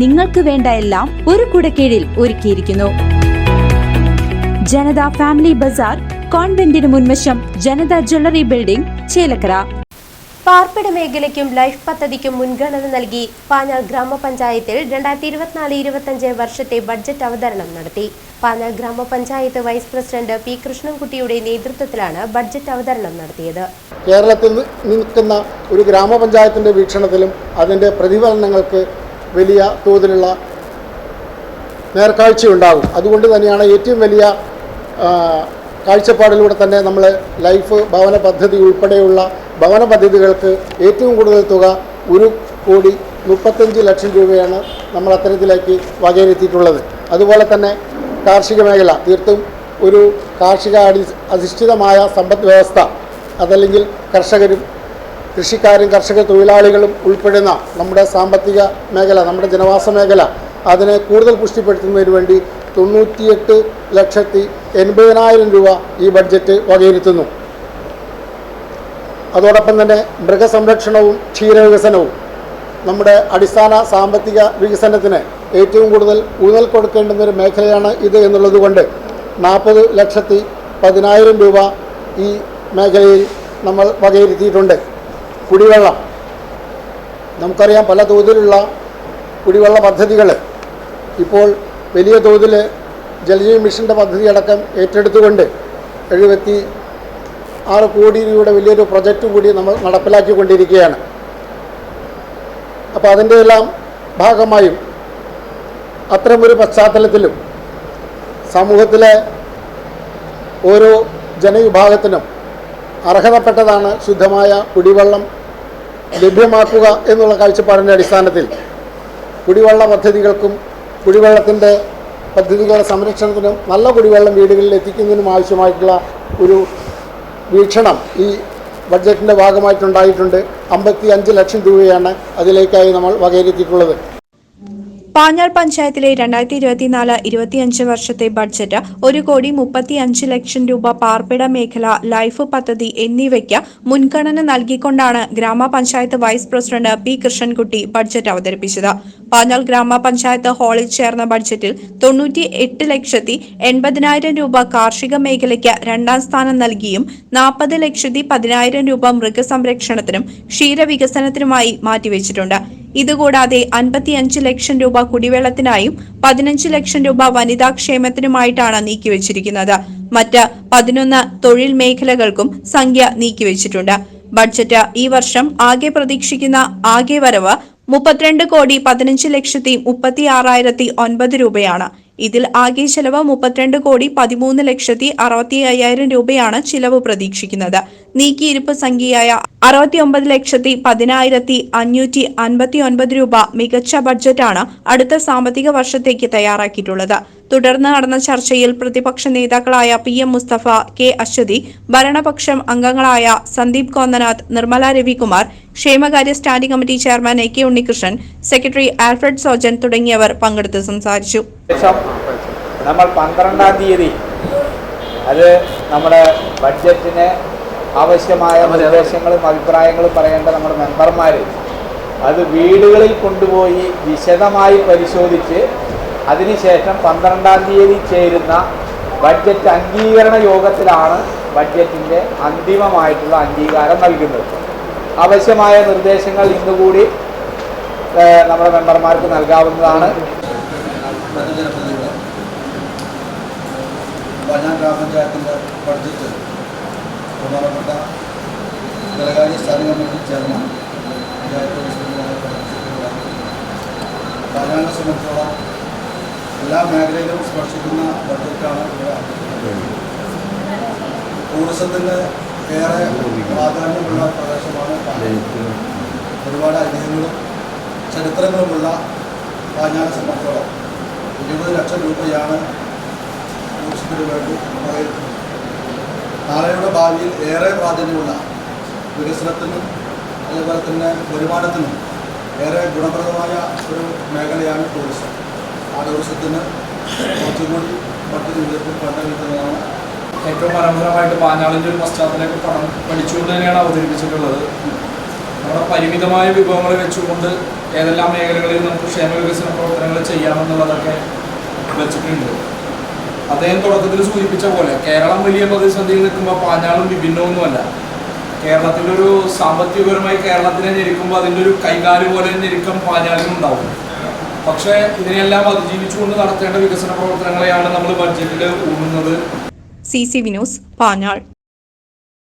നിങ്ങൾക്ക് വേണ്ട എല്ലാം ഒരു കുടക്കീഴിൽ ഒരുക്കിയിരിക്കുന്നു. ജനത ഫാമിലി ബസാർ കോൺവെന്റിന് മുൻവശം ജനത ജ്വല്ലറി ബിൽഡിംഗ് ചേലക്കര. പാർപ്പിട മേഖലയ്ക്കും ലൈഫ് പദ്ധതിക്കും മുൻഗണന നൽകി പാഞ്ഞാൾ ഗ്രാമപഞ്ചായത്തിൽ രണ്ടായിരത്തി ഇരുപത്തിനാല് ഇരുപത്തഞ്ച് വർഷത്തെ ബഡ്ജറ്റ് അവതരണം നടത്തി. പാഞ്ഞാൾ ഗ്രാമപഞ്ചായത്ത് വൈസ് പ്രസിഡന്റ് പി കൃഷ്ണൻകുട്ടിയുടെ നേതൃത്വത്തിലാണ് ബഡ്ജറ്റ് അവതരണം നടത്തിയത്. കേരളത്തിൽ നിൽക്കുന്ന ഒരു ഗ്രാമപഞ്ചായത്തിന്റെ വീക്ഷണത്തിലും അതിന്റെ പ്രതിഫലനങ്ങൾക്ക് വലിയ തോതിലുള്ള നേർക്കാഴ്ചയുണ്ടാകും. അതുകൊണ്ട് തന്നെയാണ് ഏറ്റവും വലിയ കാഴ്ചപ്പാടിലൂടെ തന്നെ നമ്മൾ ലൈഫ് ഭവന പദ്ധതി ഉൾപ്പെടെയുള്ള ഭവന പദ്ധതികൾക്ക് ഏറ്റവും കൂടുതൽ തുക ഒരു കോടി മുപ്പത്തഞ്ച് ലക്ഷം രൂപയാണ് നമ്മൾ അത്തരത്തിലേക്ക് വകയിരുത്തിയിട്ടുള്ളത്. അതുപോലെ തന്നെ കാർഷിക മേഖല തീർത്തും ഒരു കാർഷിക അധിഷ്ഠിതമായ സമ്പദ് വ്യവസ്ഥ അതല്ലെങ്കിൽ കർഷകരും കൃഷിക്കാരും കർഷക തൊഴിലാളികളും ഉൾപ്പെടുന്ന നമ്മുടെ സാമ്പത്തിക മേഖല നമ്മുടെ ജനവാസ മേഖല അതിനെ കൂടുതൽ പുഷ്ടിപ്പെടുത്തുന്നതിന് വേണ്ടി തൊണ്ണൂറ്റിയെട്ട് ലക്ഷത്തി എൺപതിനായിരം രൂപ ഈ ബഡ്ജറ്റ് വകയിരുത്തുന്നു. അതോടൊപ്പം തന്നെ മൃഗസംരക്ഷണവും ക്ഷീരവികസനവും. നമ്മുടെ അടിസ്ഥാന സാമ്പത്തിക വികസനത്തിന് ഏറ്റവും കൂടുതൽ ഊന്നൽ കൊടുക്കേണ്ടുന്ന ഒരു മേഖലയാണ് ഇത് എന്നുള്ളതുകൊണ്ട് നാൽപ്പത് ലക്ഷത്തി പതിനായിരം രൂപ ഈ മേഖലയിൽ നമ്മൾ വകയിരുത്തിയിട്ടുണ്ട്. കുടിവെള്ളം. നമുക്കറിയാം പല തോതിലുള്ള കുടിവെള്ള പദ്ധതികൾ ഇപ്പോൾ വലിയ തോതിൽ ജലജീവൻ മിഷന്റെ പദ്ധതി അടക്കം ഏറ്റെടുത്തുകൊണ്ട് എഴുപത്തി ആറ് കോടി രൂപയുടെ വലിയൊരു പ്രൊജക്റ്റ് കൂടി നമ്മൾ നടപ്പിലാക്കിക്കൊണ്ടിരിക്കുകയാണ്. അപ്പോൾ അതിന്റെ എല്ലാം ഭാഗമായും അത്തരമൊരു പശ്ചാത്തലത്തിലും സമൂഹത്തിലെ ഓരോ ജനവിഭാഗത്തിനും അർഹതപ്പെട്ടതാണ് ശുദ്ധമായ കുടിവെള്ളം ലഭ്യമാക്കുക എന്നുള്ള കാഴ്ചപ്പാടിന്റെ അടിസ്ഥാനത്തിൽ കുടിവെള്ള പദ്ധതികൾക്കും കുടിവെള്ളത്തിന്റെ പദ്ധതികളുടെ സംരക്ഷണത്തിനും നല്ല കുടിവെള്ളം വീടുകളിൽ എത്തിക്കുന്നതിനും ആവശ്യമായിട്ടുള്ള ഒരു വീക്ഷണം ഈ ബഡ്ജറ്റിന്റെ ഭാഗമായിട്ടുണ്ടായിട്ടുണ്ട്. അമ്പത്തി ലക്ഷം രൂപയാണ് അതിലേക്കായി നമ്മൾ വകയിരുത്തിയിട്ടുള്ളത് പാഞ്ഞാൾ പഞ്ചായത്തിലെ രണ്ടായിരത്തി ഇരുപത്തിനാല് ഇരുപത്തിയഞ്ച് വർഷത്തെ ബഡ്ജറ്റ് ഒരു കോടി മുപ്പത്തി അഞ്ച് ലക്ഷം രൂപ പാർപ്പിട മേഖല ലൈഫ് പദ്ധതി എന്നിവയ്ക്ക് മുൻഗണന നൽകിക്കൊണ്ടാണ് ഗ്രാമപഞ്ചായത്ത് vice president P Krishnankutty budget അവതരിപ്പിച്ചത്. പാഞ്ഞാൾ ഗ്രാമപഞ്ചായത്ത് ഹാളിൽ ചേർന്ന ബഡ്ജറ്റിൽ തൊണ്ണൂറ്റി എട്ട് ലക്ഷത്തി എൺപതിനായിരം രൂപ കാർഷിക മേഖലയ്ക്ക് രണ്ടാം സ്ഥാനം നൽകിയും നാൽപ്പത് ലക്ഷത്തി പതിനായിരം രൂപ മൃഗസംരക്ഷണത്തിനും ക്ഷീരവികസനത്തിനുമായി മാറ്റിവെച്ചിട്ടുണ്ട്. ഇതുകൂടാതെ അൻപത്തിയഞ്ച് ലക്ഷം രൂപ കുടിവെള്ളത്തിനായും പതിനഞ്ച് ലക്ഷം രൂപ വനിതാ ക്ഷേമത്തിനുമായിട്ടാണ് നീക്കിവച്ചിരിക്കുന്നത്. മറ്റ് പതിനൊന്ന് തൊഴിൽ മേഖലകൾക്കും സംഖ്യ നീക്കിവച്ചിട്ടുണ്ട്. ബഡ്ജറ്റ് ഈ വർഷം ആകെ പ്രതീക്ഷിക്കുന്ന ആകെ വരവ് മുപ്പത്തിരണ്ട് കോടി പതിനഞ്ച് ലക്ഷത്തി മുപ്പത്തി ആറായിരത്തി ഒൻപത് രൂപയാണ്. ഇതിൽ ആകെ ചെലവ് മുപ്പത്തിരണ്ട് കോടി പതിമൂന്ന് ലക്ഷത്തി അറുപത്തി അയ്യായിരം രൂപയാണ് ചിലവ് പ്രതീക്ഷിക്കുന്നത്. നീക്കിയിരിപ്പ് സംഖ്യയായ അറുപത്തി ഒമ്പത് ലക്ഷത്തി പതിനായിരത്തി അഞ്ഞൂറ്റി അൻപത്തി ഒൻപത് രൂപ മികച്ച ബഡ്ജറ്റാണ് അടുത്ത സാമ്പത്തിക വർഷത്തേക്ക് തയ്യാറാക്കിയിട്ടുള്ളത്. തുടർന്ന് നടന്ന ചർച്ചയിൽ പ്രതിപക്ഷ നേതാക്കളായ P M Mustafa K Aswathi ഭരണപക്ഷം അംഗങ്ങളായ സന്ദീപ് കോന്നനാഥ് നിർമ്മല രവികുമാർ ക്ഷേമകാര്യ standing committee chairman A K Unnikrishnan secretary Alfred Sojan തുടങ്ങിയവർ പങ്കെടുത്ത് സംസാരിച്ചു. നമ്മൾ പന്ത്രണ്ടാം തീയതി അത് നമ്മുടെ ബഡ്ജറ്റിന് ആവശ്യമായ നിർദ്ദേശങ്ങളും അഭിപ്രായങ്ങളും പറയേണ്ട നമ്മുടെ മെമ്പർമാർ അത് വീടുകളിൽ കൊണ്ടുപോയി വിശദമായി പരിശോധിച്ച് അതിനുശേഷം പന്ത്രണ്ടാം തീയതി ചേരുന്ന ബഡ്ജറ്റ് അംഗീകരണ യോഗത്തിലാണ് ബഡ്ജറ്റിന്റെ അന്തിമമായിട്ടുള്ള അംഗീകാരം നൽകുന്നത്. ആവശ്യമായ നിർദ്ദേശങ്ങൾ ഇന്നുകൂടി നമ്മുടെ മെമ്പർമാർക്ക് നൽകാവുന്നതാണ്. വയനാട് ഗ്രാമപഞ്ചായത്തിന്റെ ബഡ്ജറ്റ് ബഹുമാനപ്പെട്ട ധനകാര്യ സ്റ്റാൻഡിംഗ് കമ്മിറ്റി ചെയർമാൻ പഞ്ചായത്ത് വയനാടിനെ സംബന്ധിച്ചോളം എല്ലാ മേഖലയിലും സ്പർശിക്കുന്ന ബഡ്ജറ്റാണ് ഇവിടെ ടൂറിസത്തിന്റെ ഏറെ പ്രാധാന്യമുള്ള പ്രദേശമാണ്. ഒരുപാട് ഐതിഹ്യങ്ങളും ചരിത്രങ്ങളുമുള്ള പാഞ്ഞാനെ സംബന്ധിച്ചോളം ഇരുപത് ലക്ഷം രൂപയാണ് ടൂറിസത്തിന് വേണ്ടി നാളെയുടെ ഭാവിയിൽ ഏറെ പ്രാധാന്യമുള്ള വികസനത്തിനും അതേപോലെ തന്നെ വരുമാനത്തിനും ഏറെ ഗുണപ്രദമായ ഒരു മേഖലയാണ് ടൂറിസം. ആ ടൂറിസത്തിന് കുറച്ചുകൂടി മറ്റു വിധത്തിൽ കണ്ടുകിട്ടുന്നതാണ് ഏറ്റവും മനോഹരമായിട്ട് പാഞ്ഞാളിന്റെ ഒരു പശ്ചാത്തലമൊക്കെ പഠനം പഠിച്ചുകൊണ്ട് തന്നെയാണ് അവതരിപ്പിച്ചിട്ടുള്ളത്. നമ്മുടെ പരിമിതമായ വിഭവങ്ങൾ വെച്ചുകൊണ്ട് ഏതെല്ലാം മേഖലകളിൽ നമുക്ക് ക്ഷേമ വികസന പ്രവർത്തനങ്ങൾ ചെയ്യാമെന്നുള്ളതൊക്കെ വെച്ചിട്ടുണ്ട്. അദ്ദേഹം തുടക്കത്തിൽ സൂചിപ്പിച്ച പോലെ കേരളം വലിയ പ്രതിസന്ധിയിൽ നിൽക്കുമ്പോൾ പാഞ്ഞാളും വിഭിന്നമൊന്നുമല്ല. കേരളത്തിന്റെ ഒരു സാമ്പത്തികപരമായി കേരളത്തിനെ ഞെരുക്കുമ്പോൾ അതിന്റെ ഒരു കൈകാൽ പോലെ ഞെരുക്കം പാഞ്ഞാളിനും ഉണ്ടാവും. പക്ഷേ ഇതിനെല്ലാം അതിജീവിച്ചുകൊണ്ട് നടത്തേണ്ട വികസന പ്രവർത്തനങ്ങളെയാണ് നമ്മൾ ബഡ്ജറ്റിൽ ഊന്നുന്നത്. C C Vinos Panjal.